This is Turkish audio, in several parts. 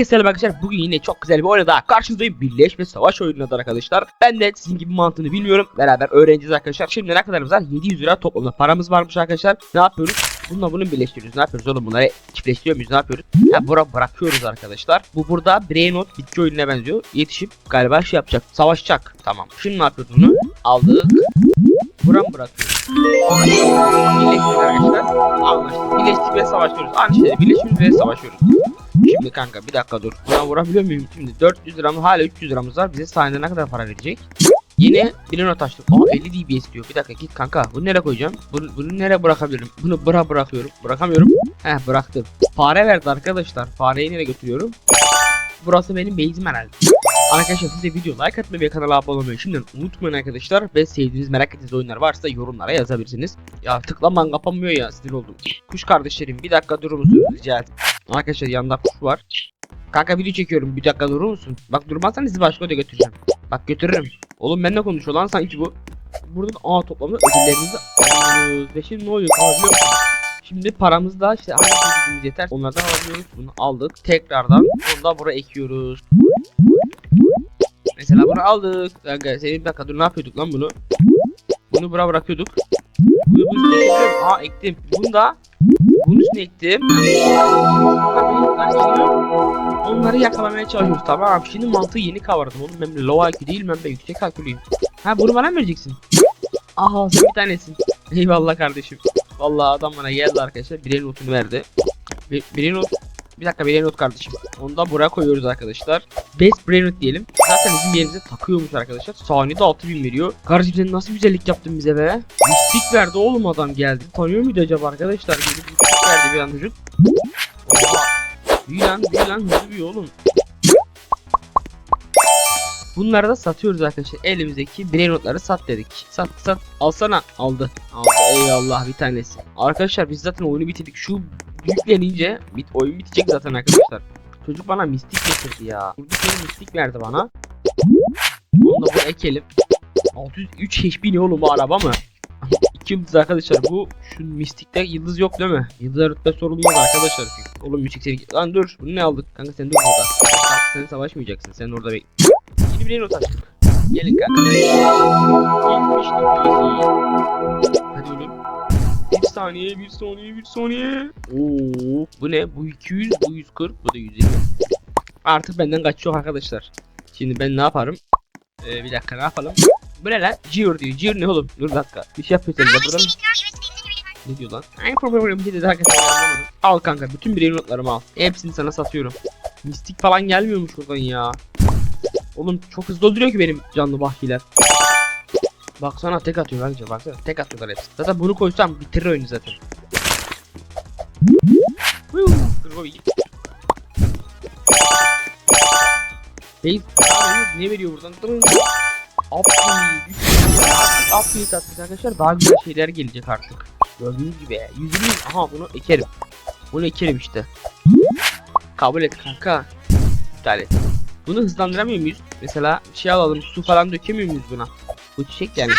Herkese selam arkadaşlar. Bugün yine çok güzel bir oyuna daha karşınızdayım. Birleşme savaş oyununda arkadaşlar. Ben de sizin gibi mantığını bilmiyorum. Beraber öğreneceğiz arkadaşlar. Şimdi ne kadarımız var? 700 lira toplamda paramız varmış arkadaşlar. Ne yapıyoruz? Bununla bunu birleştiriyoruz. Ne yapıyoruz oğlum bunları çiftleştiriyor muyuz? Ne yapıyoruz? Ha bura bırakıyoruz arkadaşlar. Bu burada Brainot bitki oyununa benziyor. Yetişip galiba şey yapacak. Savaşacak. Tamam. Şimdi ne yapıyoruz bunu? Aldık. Buram bırakıyoruz. Birleştik arkadaşlar. Anlaştık. Birleştik ve savaşıyoruz. Aynı şeyde birleşiyoruz ve savaşıyoruz. Şimdi kanka bir dakika dur. Buna vurabiliyor muyum? Şimdi 400 liramız hala 300 liramız var. Bize saniyede ne kadar para verecek? Yine bir not açtık. Aa 50 dB istiyor. Bir dakika git kanka. Bunu nereye koyacağım? Bunu, bunu nereye bırakabilirim? Bunu bıra bırakıyorum. Bırakamıyorum. Heh bıraktım. Fare verdi arkadaşlar. Fareyi nereye götürüyorum? Burası benim base'im herhalde. Arkadaşlar siz de video like atmayı ve kanala abone olmayı şimdiden unutmayın arkadaşlar. Ve sevdiğiniz merak ettiğiniz oyunlar varsa yorumlara yazabilirsiniz. Ya tıklaman kapanmıyor ya sinir oldum. Kuş kardeşlerim bir dakika durur musunuz rica ederim. Arkadaşlar yanında kuş var. Kanka video çekiyorum bir dakika durur musun? Bak durmazsan sizi başka odaya götüreceğim. Bak götürürüm. Oğlum benimle konuşuyor lan sanki bu. Burada da aa toplamda ödüllerimizi alıyoruz. Ve şimdi ne oluyor musun? Şimdi paramız da işte hangi yeter onlardan alıyoruz. Bunu aldık. Tekrardan onu da buraya ekiyoruz. Mesela bunu aldık. Kanka senin bir dakika dur ne yapıyorduk lan bunu? Bunu buraya bırakıyorduk. Bunu üstüne ekliyorum. Aa ektim. Bunu da bunun üstüne ektim. Onları yakalamaya çalışıyoruz tamam. Şimdi mantığı yeni kavradım oğlum. Ben low IQ değilim ben de yüksek IQ'luyum. Ha bunu bana mı vereceksin? Aha sen bir tanesin. Eyvallah kardeşim. Vallahi adam bana geldi arkadaşlar. Bireyin notunu verdi. Bir, bireyin not bir dakika bireyin not kardeşim. Onu da buraya koyuyoruz arkadaşlar. Best brain not diyelim. Zaten bizim yerimize takıyormuş arkadaşlar. Saniyede 6000 veriyor. Kardeşim sen nasıl güzellik yaptın bize be? Mistik verdi oğlum adam geldi. Tanıyor muydu acaba arkadaşlar? Gelip mistik verdi bir an çocuk. Oha. Büyü lan büyü lan hızlı büyü oğlum. Bunları da satıyoruz arkadaşlar. Elimizdeki birey notları sat dedik. Sat sat. Alsana. Aldı. Aldı. Eyvallah bir tanesi. Arkadaşlar biz zaten oyunu bitirdik. Şu yüklenince bit oyun bitecek zaten arkadaşlar. Çocuk bana mistik getirdi ya. Burada bir mistik verdi bana. Onu da bu ekelim. 603 HP ne oğlum bu araba mı? İki yıldız arkadaşlar bu şu mistikte yıldız yok değil mi? Yıldız rütbe sorulmaz arkadaşlar. Oğlum müzik seni... Lan dur bunu ne aldık? Kanka sen dur burada. Sen savaşmayacaksın sen orada bekle. Yeni bir not açtık. Gelin kanka. Saniye, bir saniye, bir saniye. Oo, bu ne? Bu 200, bu 140, bu da 120. Artık benden kaçıyor arkadaşlar. Şimdi ben ne yaparım? Ee, bir dakika ne yapalım? Bu ne lan? Jir diyor. Jir ne oğlum? Dur bir dakika. Bir şey yapıyor senin de buradan. Ne diyor lan? Ay problem bir dedi arkadaşlar. Al kanka bütün birey notlarımı al. Hepsini sana satıyorum. Mistik falan gelmiyormuş buradan ya. Oğlum çok hızlı öldürüyor ki benim canlı bahkiler. Baksana tek atıyor bence baksana tek atıyorlar hepsi. Zaten bunu koysam bitirir oyunu zaten. Ne veriyor buradan? Upgrade. Upgrade attık arkadaşlar daha güzel şeyler gelecek artık. Gördüğünüz gibi 120 aha bunu ekerim. Bunu ekerim işte. Kabul et kanka. İptal et. Bunu hızlandıramıyor muyuz? Mesela şey alalım su falan dökemiyor muyuz buna? Bu çiçek yani.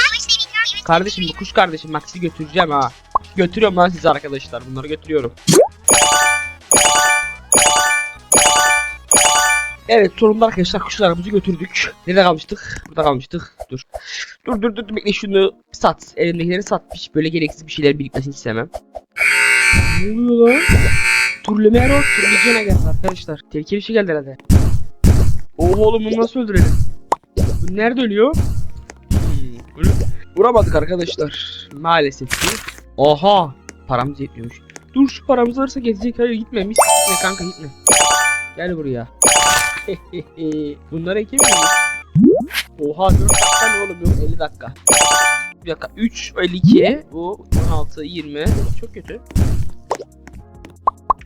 Kardeşim bu kuş kardeşim bak sizi götüreceğim ha. Götürüyorum lan sizi arkadaşlar bunları götürüyorum. Evet sonunda arkadaşlar kuşlarımızı götürdük. Nerede kalmıştık? Burada kalmıştık. Dur. Dur dur dur bekle şunu sat. Elimdekileri sat. Hiç böyle gereksiz bir şeyler birikmesini istemem. Ne oluyor lan? Turlemero turlayacağına geldi arkadaşlar. Tehlikeli bir şey geldi herhalde. Oha oğlum bunu nasıl öldürelim? Bu nerede ölüyor? Vuramadık arkadaşlar. Maalesef ki. Oha! Paramız yetmiyormuş. Dur şu paramız varsa gezecek. Hayır gitme. Mis gitme kanka gitme. Gel buraya. Bunları ekemiyor? Oha 4 dakika ne oğlum yok 50 dakika. Bir dakika 3 52 bu 16 20 çok kötü.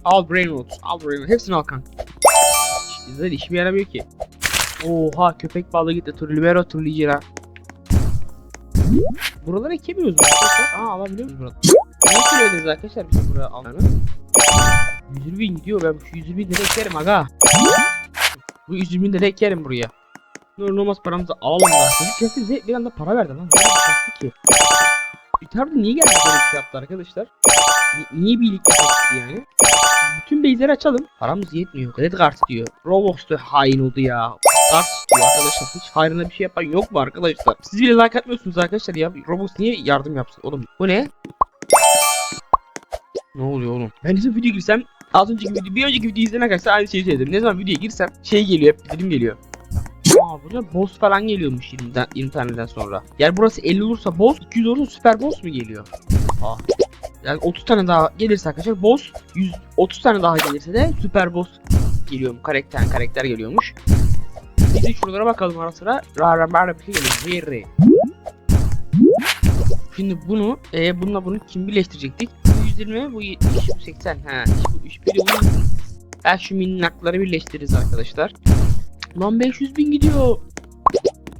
Al brain root, al brain root. Hepsini al kanka. Bizler işime yaramıyor ki. Oha köpek balığı gitti. Turlimero turlicera. Buraları ekemiyoruz mu arkadaşlar? Aa alabiliyor muyuz burada? Ne söylediniz arkadaşlar biz buraya almanı? 120 bin gidiyor ben şu 120 bin lira ekerim aga. Bu 120 bin lira ekerim buraya. Ne olmaz paramızı alalım da. Çocuk kesti bize bir anda para verdi lan. Ne yaptı ki? Bir niye geldi böyle bir şey yaptı arkadaşlar? Ni- niye birlik yapıyoruz yani? Base'leri açalım. Paramız yetmiyor. Kredi kartı diyor. Roblox'ta hain oldu ya. Kart diyor arkadaşlar. Hiç hayrına bir şey yapan yok mu arkadaşlar? Siz bile like atmıyorsunuz arkadaşlar ya. Roblox niye yardım yapsın oğlum? Bu ne? Ne oluyor oğlum? Ben nasıl video girsem az önceki video, bir önceki videoyu izleyen arkadaşlar aynı şeyi söyledim. Ne zaman videoya girsem şey geliyor hep bildirim geliyor. Aa burada boss falan geliyormuş 20, ta- 20 taneden sonra. Yani burası 50 olursa boss, 200 olursa süper boss mu geliyor? Aa. Yani 30 tane daha gelirse arkadaşlar boss, 100, 30 tane daha gelirse de süper boss geliyor. Karakter karakter geliyormuş. De şuralara bakalım ara sıra. Ra ra ra ra bir şey geliyor. Very. Şimdi bunu, e, bununla bunu kim birleştirecektik? Bu 120, bu 70, bu 80. Ha, bu 3 bir de bunu. Ben şu minnakları birleştiririz arkadaşlar. Lan 500 bin gidiyor.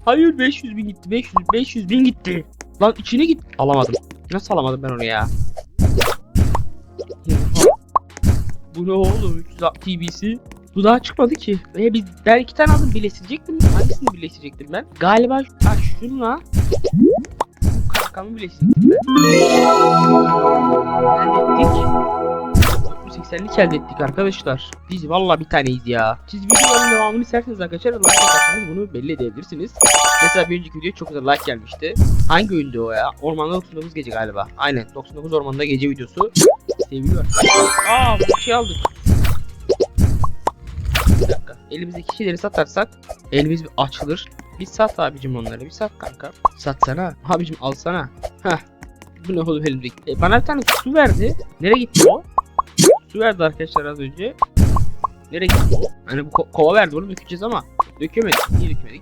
Hayır 500 bin gitti. 500 500 bin gitti. Lan içine git. Alamadım. Nasıl alamadım ben onu ya? Bu ne oğlum? 300 TBC. Bu daha çıkmadı ki. E biz ben iki tane aldım birleştirecektim. Hangisini birleştirecektim ben? Galiba ha, şunla bu kankamı birleştirecektim ben. Elde ettik. 80'lik elde ettik arkadaşlar. Biz valla bir taneyiz ya. Siz videoların devamını isterseniz arkadaşlar like atarsanız bunu belli edebilirsiniz. Mesela bir önceki videoya çok güzel like gelmişti. Hangi oyundu o ya? Ormanda 99 gece galiba. Aynen 99 ormanda gece videosu. Seviyor. Aa bu şey aldık. Bir dakika. Elimizdeki şeyleri satarsak elimiz bir açılır. Bir sat abicim onları bir sat kanka. Satsana. Abicim alsana. Heh. Bu ne oğlum elimdeki? E, bana bir tane su verdi. Nereye gitti o? Su verdi arkadaşlar az önce. Nereye gitti? Hani bu ko- kova verdi onu dökeceğiz ama dökemedik. Niye dökemedik?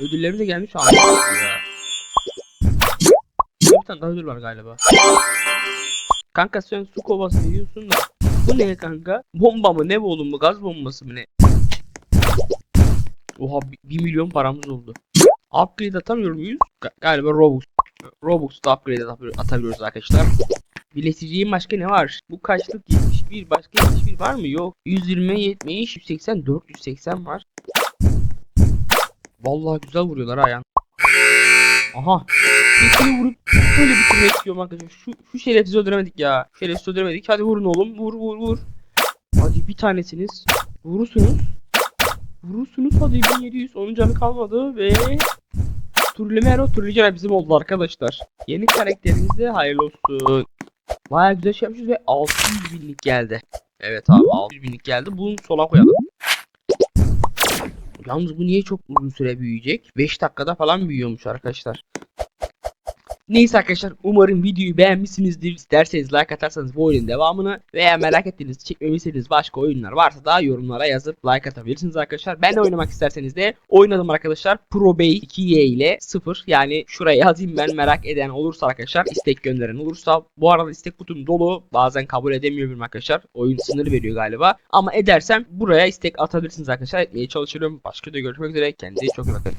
Ödüllerimiz de gelmiş abi. Bir tane daha ödül var galiba. Kanka sen su kovası veriyorsun da. Bu ne kanka? Bomba mı ne bu oğlum bu gaz bombası mı ne? Oha 1 milyon paramız oldu. Upgrade atamıyor muyuz? Ga- galiba Robux. Robux'ta upgrade atabiliyoruz arkadaşlar. Birleştireceğim başka ne var? Bu kaçlık 71 başka 71 var mı? Yok. 120, 70, 180, 480 var. Vallahi güzel vuruyorlar ya. Aha. Tekini vurup böyle bitirmek istiyorum arkadaşlar. Şu, şu şerefsizi öldüremedik ya. Şerefsizi öldüremedik. Hadi vurun oğlum. Vur vur vur. Hadi bir tanesiniz. Vurursunuz. Vurursunuz. Hadi 1700. Onun canı kalmadı ve Turlimero Turlicer bizim oldu arkadaşlar. Yeni karakterimiz de hayırlı olsun. Baya güzel şey yapmışız ve 600 binlik geldi. Evet abi 600 binlik geldi. Bunu sola koyalım. Yalnız bu niye çok uzun süre büyüyecek? 5 dakikada falan büyüyormuş arkadaşlar. Neyse arkadaşlar umarım videoyu beğenmişsinizdir. İsterseniz like atarsanız bu oyunun devamını veya merak ettiğiniz çekmemi istediğiniz başka oyunlar varsa da yorumlara yazıp like atabilirsiniz arkadaşlar. Ben de oynamak isterseniz de oynadım arkadaşlar. Pro Base 2Y ile 0 yani şuraya yazayım ben merak eden olursa arkadaşlar istek gönderen olursa bu arada istek kutum dolu bazen kabul edemiyorum arkadaşlar. Oyun sınırı veriyor galiba ama edersem buraya istek atabilirsiniz arkadaşlar etmeye çalışıyorum. Başka da görüşmek üzere kendinize çok iyi bakın.